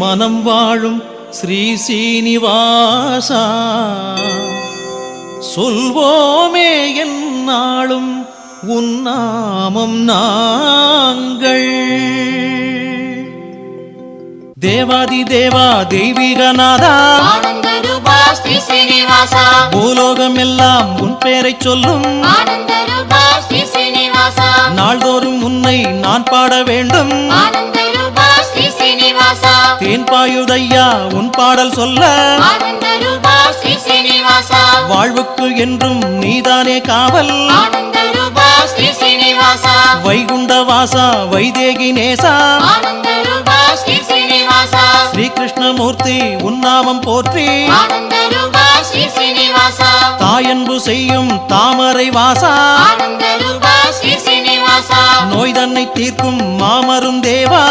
மனம் வாழும் ஸ்ரீ சீனிவாசா. சொல்வோமே என்னாலும் உன்னாமம் நாங்கள். தேவாதி தேவா தெய்வீகநாதா. பூலோகம் எல்லாம் உன் பெயரைச் சொல்லும். நாள்தோறும் உன்னை நான் பாட வேண்டும். பாயுதையா உன் பாடல் சொல்ல. வாழ்வுக்கு என்றும் நீதானே காவல். வைகுண்ட வாசா வைதேகி நேசா. ஸ்ரீ ஸ்ரீகிருஷ்ணமூர்த்தி உன்னாமம் போற்றி. தாயன்பு செய்யும் தாமரை வாசா. நோய் தன்னை தீர்க்கும் மாமரும் தேவா.